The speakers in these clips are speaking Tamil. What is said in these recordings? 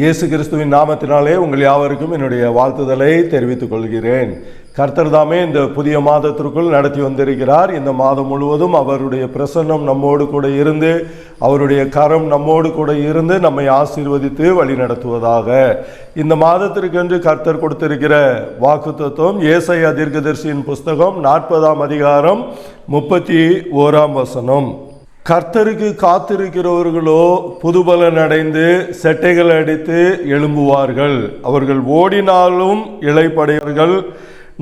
இயேசு கிறிஸ்துவின் நாமத்தினாலே உங்கள் யாவருக்கும் என்னுடைய வாழ்த்துதலை தெரிவித்துக் கொள்கிறேன். கர்த்தர் தாமே இந்த புதிய மாதத்திற்குள் நடத்தி வந்திருக்கிறார். இந்த மாதம் முழுவதும் அவருடைய பிரசன்னம் நம்மோடு கூட இருந்து அவருடைய கரம் நம்மோடு கூட இருந்து நம்மை ஆசீர்வதித்து வழி நடத்துவதாக. இந்த மாதத்திற்கென்று கர்த்தர் கொடுத்திருக்கிற வாக்குத்தத்துவம் ஏசையா தீர்க்கதர்சியின் புஸ்தகம் நாற்பதாம் அதிகாரம் முப்பத்தி ஓராம் வசனம். கர்த்தருக்கு காத்திருக்கிறவர்களோ புதுபலன் அடைந்து செட்டைகள் அடித்து எழும்புவார்கள். அவர்கள் ஓடினாலும் இளைப்படையவர்கள்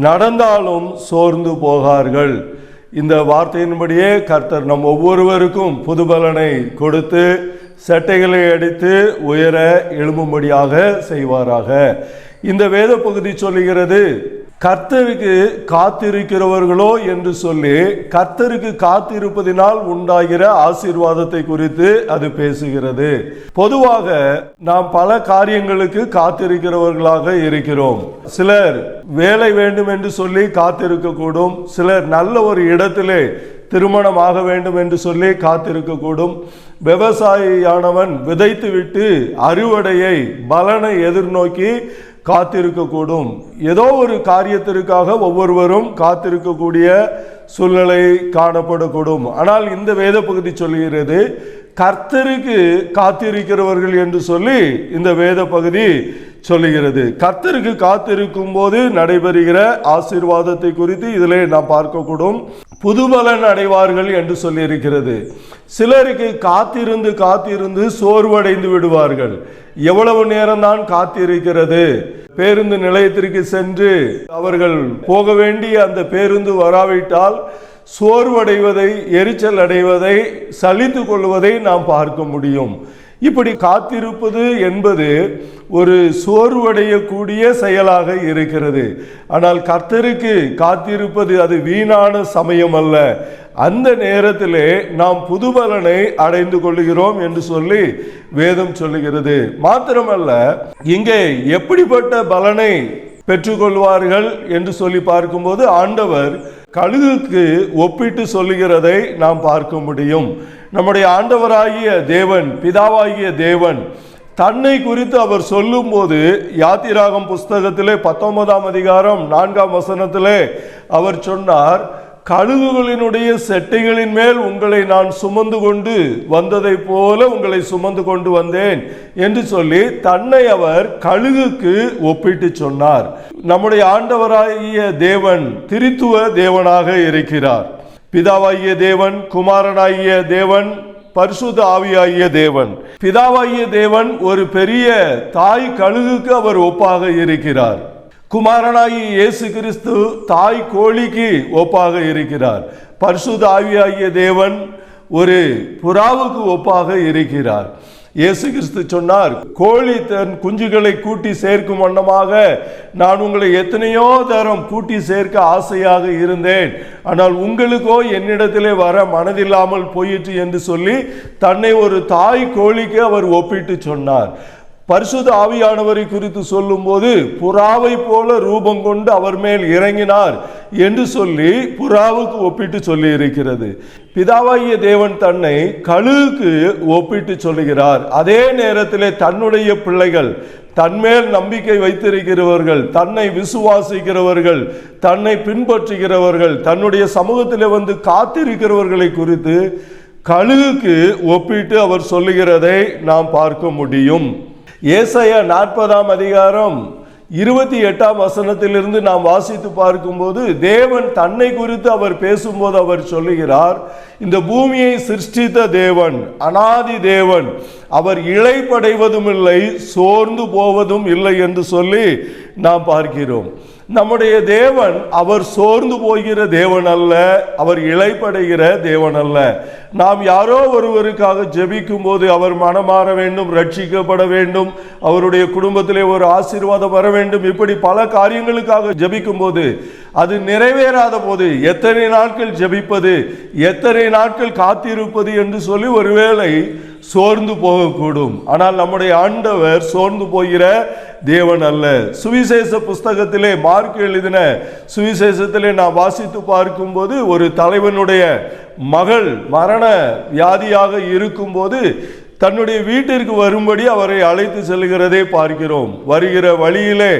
நடந்தாலும் சோர்ந்து போகார்கள். இந்த வார்த்தையின்படியே கர்த்தர் நம் ஒவ்வொருவருக்கும் புதுபலனை கொடுத்து செட்டைகளை அடித்து உயர எழும்பும்படியாக செய்வாராக. இந்த வேத பகுதி சொல்லுகிறது கர்த்தருக்கு காத்திருக்கிறவர்களோ என்று சொல்லி கர்த்தருக்கு காத்திருப்பதினால் உண்டாகிற ஆசீர்வாதத்தை குறித்து அது பேசுகிறது. பொதுவாக நாம் பல காரியங்களுக்கு காத்திருக்கிறவர்களாக இருக்கிறோம். சிலர் வேலை வேண்டும் என்று சொல்லி காத்திருக்கக்கூடும். சிலர் நல்ல ஒரு இடத்திலே திருமணம் ஆக வேண்டும் என்று சொல்லி காத்திருக்கக்கூடும். விவசாயியானவன் விதைத்துவிட்டு அறுவடையை பலனை எதிர்நோக்கி காத்திருக்கக்கூடும். ஏதோ ஒரு காரியத்திற்காக ஒவ்வொருவரும் காத்திருக்கக்கூடிய சூழ்நிலை காணப்படக்கூடும். ஆனால் இந்த வேத பகுதி சொல்லுகிறது கர்த்தருக்கு காத்திருக்கிறவர்கள் என்று சொல்லி இந்த வேத பகுதி சொல்லுகிறது. கர்த்தருக்கு காத்திருக்கும் போது நடைபெறுகிற ஆசீர்வாதத்தை குறித்து இதிலே நாம் பார்க்கக்கூடும். புதுபலன் அடைவார்கள் என்று சொல்லியிருக்கிறது. சிலருக்கு காத்திருந்து காத்திருந்து சோர்வடைந்து விடுவார்கள். எவ்வளவு நேரம்தான் காத்திருக்கிறது? பேருந்து நிலையத்திற்கு சென்று அவர்கள் போக வேண்டிய அந்த பேருந்து வராவிட்டால் சோர்வடைவதை எரிச்சல் அடைவதை சலித்து கொள்வதை நாம் பார்க்க முடியும். இப்படி காத்திருப்பது என்பது ஒரு சோர்வடையக்கூடிய செயலாக இருக்கிறது. ஆனால் கர்த்தருக்கு காத்திருப்பது அது வீணான சமயம் அல்ல. அந்த நேரத்திலே நாம் புதுபலனை அடைந்து கொள்கிறோம் என்று சொல்லி வேதம் சொல்லுகிறது. மாத்திரமல்ல இங்கே எப்படிப்பட்ட பலனை பெற்றுக்கொள்வார்கள் என்று சொல்லி பார்க்கும்போது ஆண்டவர் கழுகுக்கு ஒப்பிட்டு சொல்லுகிறதை நாம் பார்க்க முடியும். நம்முடைய ஆண்டவராகிய தேவன் பிதாவாகிய தேவன் தன்னை குறித்து அவர் சொல்லும்போது யாத்திராகம் புஸ்தகத்திலே பத்தொன்பதாம் அதிகாரம் நான்காம் வசனத்திலே அவர் சொன்னார் கழுகுகளினுடைய செட்டைகளின் மேல் உங்களை நான் சுமந்து கொண்டு வந்ததை போல உங்களை சுமந்து கொண்டு வந்தேன் என்று சொல்லி தன்னை அவர் கழுகுக்கு ஒப்பிட்டு சொன்னார். நம்முடைய ஆண்டவராகிய தேவன் திரித்துவ தேவனாக இருக்கிறார். பிதாவாகிய தேவன் குமாரனாகிய தேவன் பரிசுத்த ஆவியாகிய தேவன். பிதாவாகிய தேவன் ஒரு பெரிய தாய் கழுகுக்கு அவர் ஒப்பாக இருக்கிறார். குமாரனாகி இயேசு கிறிஸ்து தாய் கோழிக்கு ஒப்பாக இருக்கிறார். பரிசுத்த ஆவியாகிய தேவன் ஒரு புறாவுக்கு ஒப்பாக இருக்கிறார். இயேசு கிறிஸ்து சொன்னார் கோழி தன் குஞ்சுகளை கூட்டி சேர்க்கும் வண்ணமாக நான் உங்களை எத்தனையோ தரம் கூட்டி சேர்க்க ஆசையாக இருந்தேன். ஆனால் உங்களுக்கோ என்னிடத்திலே வர மனதில்லாமல் போயிற்று என்று சொல்லி தன்னை ஒரு தாய் கோழிக்கு அவர் ஒப்பிட்டு சொன்னார். பரிசுத ஆவியானவரை குறித்து சொல்லும்போது புறாவை போல ரூபம் கொண்டு அவர் மேல் இறங்கினார் என்று சொல்லி புறாவுக்கு ஒப்பிட்டு சொல்லி இருக்கிறது பிதாவாகிய தேவன் தன்னை கழுவுக்கு ஒப்பிட்டு சொல்லுகிறார். அதே நேரத்திலே தன்னுடைய பிள்ளைகள் தன்மேல் நம்பிக்கை வைத்திருக்கிறவர்கள் தன்னை விசுவாசிக்கிறவர்கள் தன்னை பின்பற்றுகிறவர்கள் தன்னுடைய சமூகத்தில் வந்து காத்திருக்கிறவர்களை குறித்து கழுகுக்கு ஒப்பிட்டு அவர் சொல்லுகிறதை நாம் பார்க்க முடியும். ஏசைய நாற்பதாம் அதிகாரம் இருபத்தி எட்டாம் வசனத்திலிருந்து நாம் வாசித்து பார்க்கும்போது தேவன் தன்னை குறித்து அவர் பேசும்போது அவர் சொல்லுகிறார் இந்த பூமியை சிருஷ்டித்த தேவன் அனாதி தேவன் அவர் இழைப்படைவதும் இல்லை சோர்ந்து போவதும் இல்லை என்று சொல்லி நாம் பார்க்கிறோம். நம்முடைய தேவன் அவர் சோர்ந்து போகிற தேவன் அல்ல அவர் இழைப்படைகிற தேவன் அல்ல. நாம் யாரோ ஒருவருக்காக ஜெபிக்கும் போது அவர் மனமாற வேண்டும் ரட்சிக்கப்பட வேண்டும் அவருடைய குடும்பத்திலே ஒரு ஆசீர்வாதம் வர வேண்டும். இப்படி பல காரியங்களுக்காக ஜெபிக்கும் போது அது நிறைவேறாத போது எத்தனை நாட்கள் ஜெபிப்பது எத்தனை நாட்கள் காத்திருப்பது என்று சொல்லி ஒருவேளை சோர்ந்து போகக்கூடும். ஆனால் நம்முடைய ஆண்டவர் சோர்ந்து போகிற தேவன் அல்ல. சுவிசேஷ புஸ்தகத்திலே மார்க் எழுதின சுவிசேஷத்திலே நான் வாசித்து பார்க்கும்போது ஒரு தலைவனுடைய மகள் மரண வியாதியாக இருக்கும்போது தன்னுடைய வீட்டிற்கு வரும்படி அவரை அழைத்து செல்கிறதை பார்க்கிறோம். வருகிற வழியிலே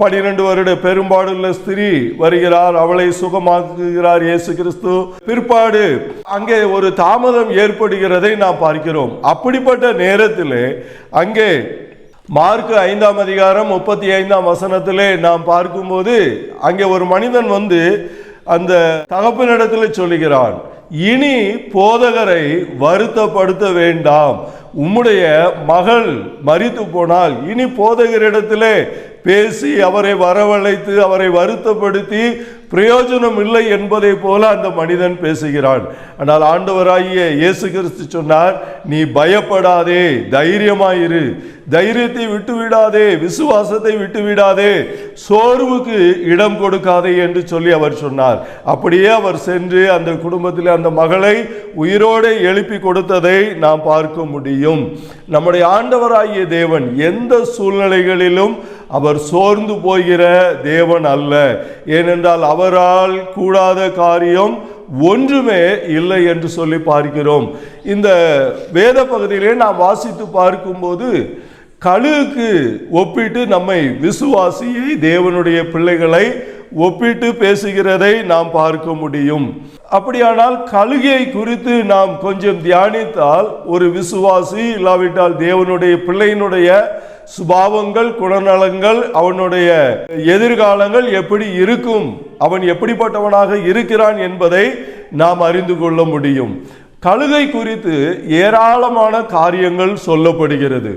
பனிரெண்டு வருட பெரும்பாடுள்ள ஸ்திரீ வருகிறார். அவளை சுகமாக்குகிறார் இயேசு கிறிஸ்து. பிற்பாடு அங்கே ஒரு தாமதம் ஏற்படுகிறதை நாம் பார்க்கிறோம். அப்படிப்பட்ட நேரத்திலே அங்கே மார்க் ஐந்தாம் அதிகாரம் முப்பத்தி ஐந்தாம் வசனத்திலே நாம் பார்க்கும்போது அங்கே ஒரு மனிதன் வந்து அந்த தகப்பனிடத்தில் சொல்லுகிறான். இனி போதகரை வருத்தப்படுத்த வேண்டாம். உம்முடைய மகள் மறித்து போனால் இனி போதகரிடத்திலே பேசி அவரை வரவழைத்து அவரை வருத்தப்படுத்தி பிரயோஜனம் இல்லை என்பதை போல அந்த மனிதன் பேசுகிறான். ஆனால் ஆண்டவராகிய இயேசு கிறிஸ்து சொன்னார் நீ பயப்படாதே தைரியமாயிரு தைரியத்தை விட்டு விடாதே விசுவாசத்தை விட்டு விடாதே சோர்வுக்கு இடம் கொடுக்காதே என்று சொல்லி அவர் சொன்னார். அப்படியே அவர் சென்று அந்த குடும்பத்தில் அந்த மகளை உயிரோடு எழுப்பி கொடுத்ததை நாம் பார்க்க முடியும். நம்முடைய ஆண்டவராகிய தேவன் எந்த சூழ்நிலைகளிலும் அவர் சோர்ந்து போகிற தேவன் அல்ல. ஏனென்றால் அவரால் கூடாத காரியம் ஒன்றுமே இல்லை என்று சொல்லி பார்க்கிறோம். இந்த வேத பகுதியிலே நாம் வாசித்து பார்க்கும்போது கழுவுக்கு ஒப்பிட்டு நம்மை விசுவாசியை தேவனுடைய பிள்ளைகளை ஒப்பிட்டு பேசுகிறதை நாம் பார்க்க முடியும். அப்படியானால் கழுகை குறித்து நாம் கொஞ்சம் தியானித்தால் ஒரு விசுவாசி இல்லாவிட்டால் தேவனுடைய பிள்ளையினுடைய சுபாவங்கள் குணநலங்கள் அவனுடைய எதிர்காலங்கள் எப்படி இருக்கும் அவன் எப்படிப்பட்டவனாக இருக்கிறான் என்பதை நாம் அறிந்து கொள்ள முடியும். கழுகை குறித்து ஏராளமான காரியங்கள் சொல்லப்படுகிறது.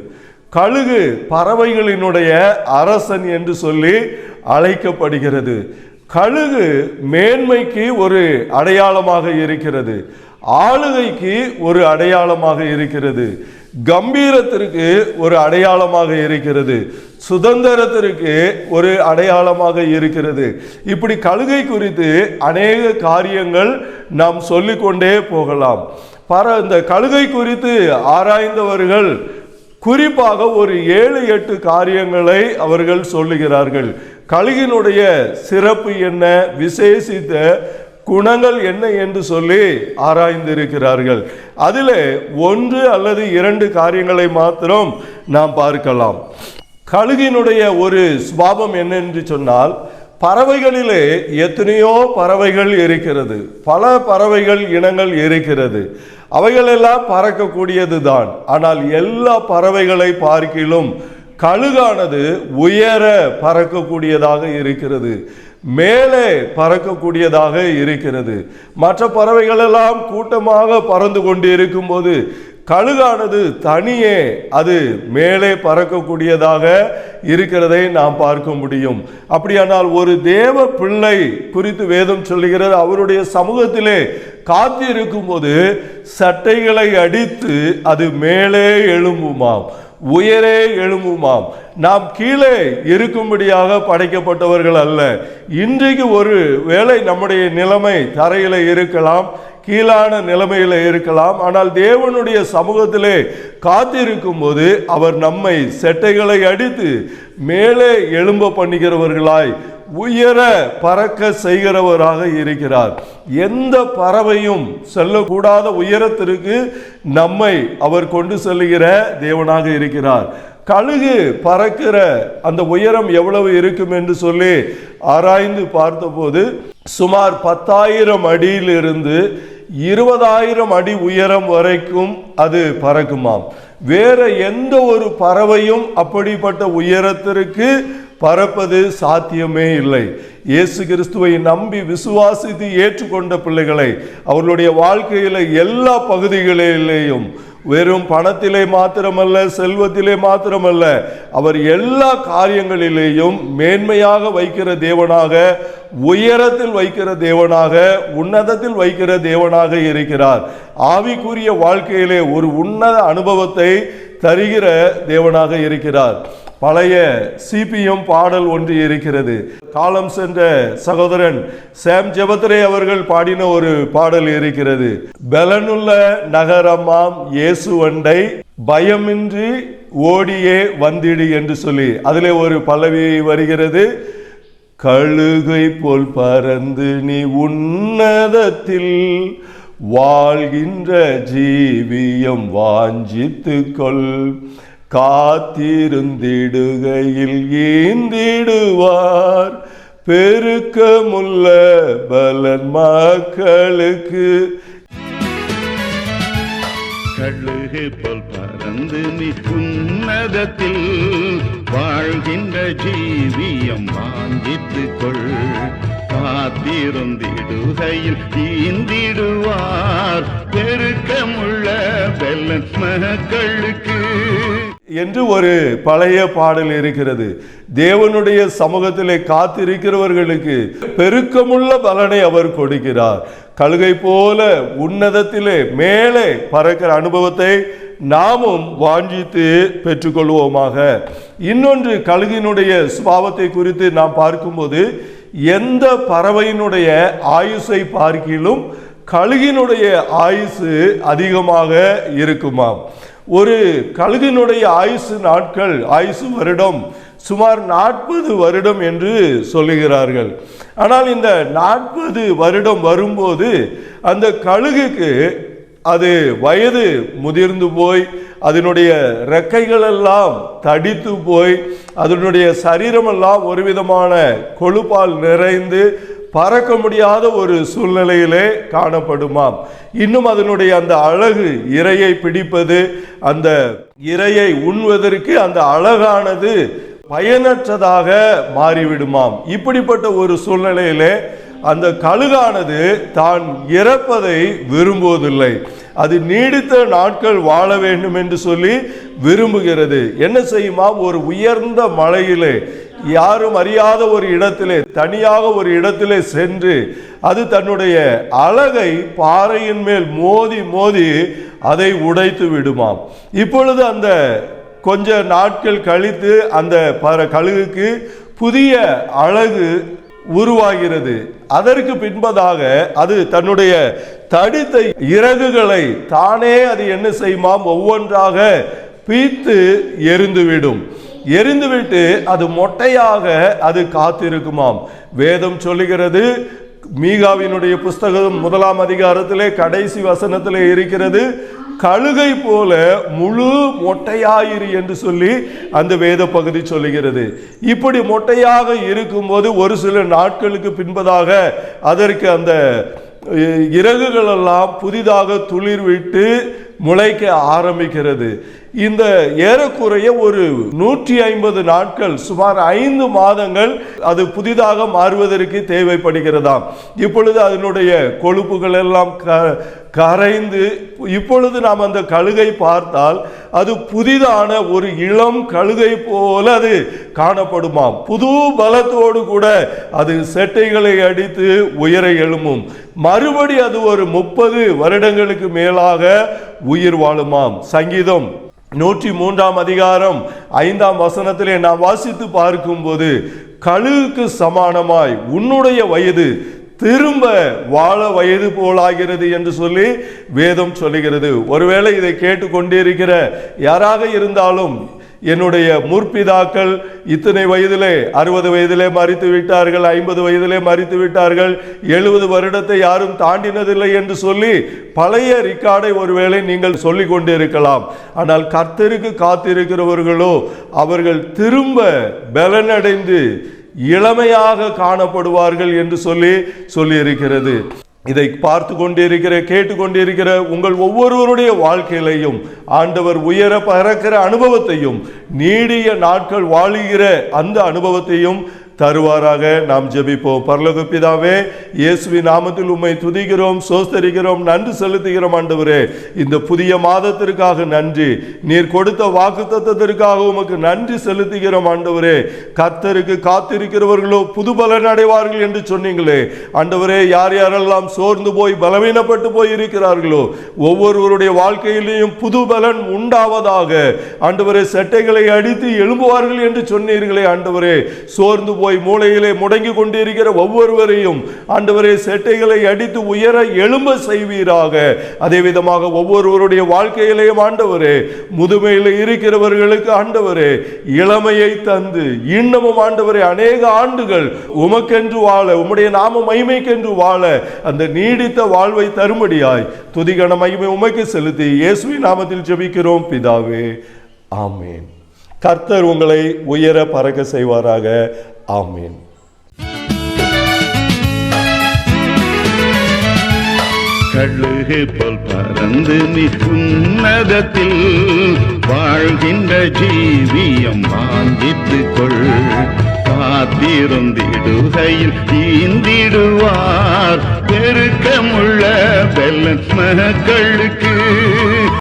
கழுகு பறவைகளினுடைய அரசன் என்று சொல்லி அழைக்கப்படுகிறது. கழுகு மேன்மைக்கு ஒரு அடையாளமாக இருக்கிறது. ஆளுகைக்கு ஒரு அடையாளமாக இருக்கிறது. கம்பீரத்திற்கு ஒரு அடையாளமாக இருக்கிறது. சுதந்திரத்திற்கு ஒரு அடையாளமாக இருக்கிறது. இப்படி கழுகை குறித்து அநேக காரியங்கள் நாம் சொல்லிக்கொண்டே போகலாம். பர இந்த கழுகை குறித்து ஆராய்ந்தவர்கள் குறிப்பாக ஒரு ஏழு எட்டு காரியங்களை அவர்கள் சொல்லுகிறார்கள். கழுகினுடைய சிறப்பு என்ன? விசேஷித்த குணங்கள் என்ன என்று சொல்லி ஆராய்ந்திருக்கிறார்கள். அதில் ஒன்று அல்லது இரண்டு காரியங்களை மாத்திரம் நாம் பார்க்கலாம். கழுகினுடைய ஒரு சுபாவம் என்னென்று சொன்னால் பறவைகளிலே எத்தனையோ பறவைகள் இருக்கிறது. பல பறவைகள் இனங்கள் இருக்கிறது. அவைகளெல்லாம் பறக்கக்கூடியது தான் ஆனால் எல்லா பறவைகளை பார்க்கிலும் கழுகானது உயர பறக்கக்கூடியதாக இருக்கிறது. மேலே பறக்கக்கூடியதாக இருக்கிறது. மற்ற பறவைகளெல்லாம் கூட்டமாக பறந்து கொண்டு இருக்கும்போது கழுகானது தனியே அது மேலே பறக்கக்கூடியதாக இருக்கிறதை நாம் பார்க்க முடியும். அப்படியானால் ஒரு தேவ பிள்ளை குறித்து வேதம் சொல்லுகிறது. அவருடைய சமூகத்திலே காத்திருக்கும் போது சட்டைகளை அடித்து அது மேலே எழும்புமாம். உயரே எழும்புமாம். நாம் கீழே இருக்கும்படியாக படைக்கப்பட்டவர்கள் அல்ல. இன்றைக்கு ஒரு வேளை நம்முடைய நிலைமை தரையில் இருக்கலாம் கீழான நிலைமையில் இருக்கலாம். ஆனால் தேவனுடைய சமூகத்திலே காத்திருக்கும் போது அவர் நம்மை செட்டைகளை அடித்து மேலே எழும்ப பண்ணுகிறவர்களாய் உயர பறக்க செய்கிறவராக இருக்கிறார். எந்த பறவையும் செல்லக்கூடாத உயரத்திற்கு நம்மை அவர் கொண்டு செல்லுகிற தேவனாக இருக்கிறார். கழுகு பறக்கிற அந்த உயரம் எவ்வளவு இருக்கும் என்று சொல்லி ஆராய்ந்து பார்த்தபோது சுமார் பத்தாயிரம் அடியிலிருந்து இருபதாயிரம் அடி உயரம் வரைக்கும் அது பறக்குமாம். வேற எந்த ஒரு பறவையும் அப்படிப்பட்ட உயரத்திற்கு பறப்பது சாத்தியமே இல்லை. இயேசு கிறிஸ்துவை நம்பி விசுவாசித்து ஏற்றுக்கொண்ட பிள்ளைகளை அவர்களுடைய வாழ்க்கையில எல்லா பகுதிகளிலேயும் வெறும் பணத்திலே மாத்திரமல்ல செல்வத்திலே மாத்திரமல்ல அவர் எல்லா காரியங்களிலேயும் மேன்மையாக வைக்கிற தேவனாக உயரத்தில் வைக்கிற தேவனாக உன்னதத்தில் வைக்கிற தேவனாக இருக்கிறார். ஆவிக்குரிய வாழ்க்கையிலே ஒரு உன்னத அனுபவத்தை தருகிற தேவனாக இருக்கிறார். பழைய சிபிஎம் பாடல் ஒன்று இருக்கிறது. காலம் சென்ற சகோதரன் சாம் ஜெபத்ரே அவர்கள் பாடின ஒரு பாடல் இருக்கிறது. பலனுள்ள நகரமாம் இயேசுவண்டை பயமின்றி ஓடியே வந்திடு என்று சொல்லி. அதிலே ஒரு பல்லவி வருகிறது. கழுகை போல் பறந்து நீ உன்னதத்தில் வாழ்கின்ற ஜீவியம் வாஞ்சித்து கொள். காத்திருந்திடுகையில் ஈந்திடுவார். பெருக்கமுள்ள பலன் மக்களுக்கு. கழுகு போல் பறந்து நீ உன்னதத்தில் வாழ்கின்ற ஜீவியம் வாங்கித்துக் கொள். காத்திருந்திடுகையில் தீந்திடுவார் பெருக்கமுள்ள வெள்ளன் மக்களுக்கு என்று ஒரு பழைய பாடல் இருக்கிறது. தேவனுடைய சமூகத்திலே காத்திருக்கிறவர்களுக்கு பெருக்கமுள்ள பலனை அவர் கொடுக்கிறார். கழுகை போல உன்னதத்திலே மேலே பறக்கிற அனுபவத்தை நாமும் வாஞ்சித்து பெற்றுக்கொள்வோமாக. இன்னொன்று கழுகினுடைய சுபாவத்தை குறித்து நாம் பார்க்கும்போது எந்த பறவையினுடைய ஆயுசை பார்க்கிலும் கழுகினுடைய ஆயுசு அதிகமாக இருக்குமாம். ஒரு கழுகினுடைய ஆயுசு நாட்கள் ஆயுசு வருடம் சுமார் நாற்பது வருடம் என்று சொல்லுகிறார்கள். ஆனால் இந்த நாற்பது வருடம் வரும்போது அந்த கழுகுக்கு அது வயது முதிர்ந்து போய் அதனுடைய ரெக்கைகளெல்லாம் தடித்து போய் அதனுடைய சரீரமெல்லாம் ஒரு விதமான கொழுப்பால் நிறைந்து பறக்க முடியாத ஒரு சூழ்நிலையிலே காணப்படுமாம். இன்னும் அதனுடைய அந்த அழகு இரையை பிடிப்பது அந்த இரையை உண்வதற்கு அந்த அழகானது பயனற்றதாக மாறிவிடுமாம். இப்படிப்பட்ட ஒரு சூழ்நிலையிலே அந்த கழுகானது தான் இறப்பதை விரும்புவதில்லை. அது நீடித்த நாட்கள் வாழ வேண்டும் என்று சொல்லி விரும்புகிறது. என்ன செய்யுமா? ஒரு உயர்ந்த மலையிலே யாரும் அறியாத ஒரு இடத்திலே தனியாக ஒரு இடத்திலே சென்று அது தன்னுடைய அழகை பாறையின் மேல் மோதி மோதி அதை உடைத்து விடுமாம். இப்பொழுது அந்த கொஞ்ச நாட்கள் கழித்து அந்த பற கழுகுக்கு புதிய அழகு உருவாகிறது. அதற்கு பின்பதாக அது தன்னுடைய தடித்த இறகுகளை தானே அது என்ன செய்யுமாம்? ஒவ்வொன்றாக பீத்து எரிந்துவிடும். எரிந்துவிட்டு அது மொட்டையாக அது காத்திருக்குமாம். வேதம் சொல்லுகிறது மீகாவினுடைய புஸ்தகம் முதலாம் அதிகாரத்திலே கடைசி வசனத்திலே இருக்கிறது கழுகை போல முழு மொட்டையாயிரு என்று சொல்லி அந்த வேத பகுதி சொல்லுகிறது. இப்படி மொட்டையாக இருக்கும்போது ஒரு சில நாட்களுக்கு பின்பதாக அதற்கு அந்த இறகுகளெல்லாம் புதிதாக துளிர் விட்டு முளைக்க ஆரம்பிக்கிறது. இந்த ஏறக்குறைய ஒரு நூற்றி ஐம்பது நாட்கள் சுமார் ஐந்து மாதங்கள் அது புதிதாக மாறுவதற்கு தேவைப்படுகிறதாம். இப்பொழுது அதனுடைய கொழுப்புகள் எல்லாம் க- கரைந்து இப்பொழுது நாம் அந்த கழுகை பார்த்தால் அது புதிதான ஒரு இளம் கழுகை போல அது காணப்படுமாம். புது பலத்தோடு கூட அது செட்டைகளை அடித்து உயர எழும்பும். மறுபடி அது ஒரு முப்பது வருடங்களுக்கு மேலாக உயிர் வாழுமாம். சங்கீதம் நூற்றி மூன்றாம் அதிகாரம் ஐந்தாம் வசனத்திலே நாம் வாசித்து பார்க்கும்போது கழுவுக்கு சமானமாய் உன்னுடைய வயது திரும்ப வாழ வயது போலாகிறது என்று சொல்லி வேதம் சொல்லுகிறது. ஒருவேளை இதை கேட்டுக்கொண்டிருக்கிற யாராக இருந்தாலும் என்னுடைய முற்பிதாக்கள் இத்தனை வயதிலே அறுபது வயதிலே மறித்து விட்டார்கள் ஐம்பது வயதிலே மறித்து விட்டார்கள் எழுபது வருடத்தை யாரும் தாண்டினதில்லை என்று சொல்லி பழைய ரிக்கார்டை ஒருவேளை நீங்கள் சொல்லிக் கொண்டிருக்கலாம். ஆனால் கர்த்தருக்கு காத்திருக்கிறவர்களோ அவர்கள் திரும்ப பலனடைந்து இளமையாக காணப்படுவார்கள் என்று சொல்லி சொல்லியிருக்கிறது. இதை பார்த்து கொண்டிருக்கிற கேட்டுக்கொண்டிருக்கிற உங்கள் ஒவ்வொருவருடைய வாழ்க்கையிலையும் ஆண்டவர் உயர பறக்கிற அனுபவத்தையும் நீடிய நாட்கள் வாழுகிற அந்த அனுபவத்தையும் தருவாராக நாம் ஜெபிப்போம். பரலோக பிதாவே இயேசுவின் நாமத்தில் உம்மை துதிக்கிறோம் சோஸ்தரிக்கிறோம் நன்றி செலுத்துகிறோம் ஆண்டவரே. இந்த புதிய மாதத்திற்காக நன்றி. நீர் கொடுத்த வாக்குத்தத்தத்திற்காக உமக்கு நன்றி செலுத்துகிறோம் ஆண்டவரே. கத்தருக்கு காத்திருக்கிறவர்களோ புது பலன் அடைவார்கள் என்று சொன்னீங்களே. ஆண்டவரே யார் யாரெல்லாம் சோர்ந்து போய் பலவீனப்பட்டு போய் இருக்கிறார்களோ ஒவ்வொருவருடைய வாழ்க்கையிலேயும் புது பலன் உண்டாவதாக. ஆண்டவரே செட்டைகளை அடித்து எழும்புவார்கள் என்று சொன்னீர்களே ஆண்டவரே. சோர்ந்து போய் மூலையிலே முடங்கி கொண்டிருக்கிற ஒவ்வொருவரையும் ஆண்டவரே செட்டைகளை அடித்து உயர எழும்ப செய்வீராக. அதே விதமாக ஒவ்வொருவருடைய வாழ்க்கையிலேயும் ஆண்டவரே முதுமையில் இருக்கிறவர்களுக்கு ஆண்டவரே இளமையை தந்து இன்னமும் ஆண்டவரே அநேக ஆண்டுகள் உமக்கென்று வாழ உம்முடைய நாம மகிமைக்கென்று வாழ அந்த நீடித்த வாழ்வை தரும்படியாய் துதிகன மகிமை உமைக்கு செலுத்தி இயேசுவின் நாமத்தில் ஜெபிக்கிறோம் பிதாவே. ஆமேன். கர்த்தர் உங்களை உயர பறக்க செய்வாராக. ஆமீன். கழுகு போல் பறந்து நீ உன்னதத்தில் வாழ்கின்ற ஜீவியம் வாங்கித்து கொள். காத்திருந்திடுகையில் தீந்திடுவார் பெருக்கமுள்ள வெள்ளன் மக்களுக்கு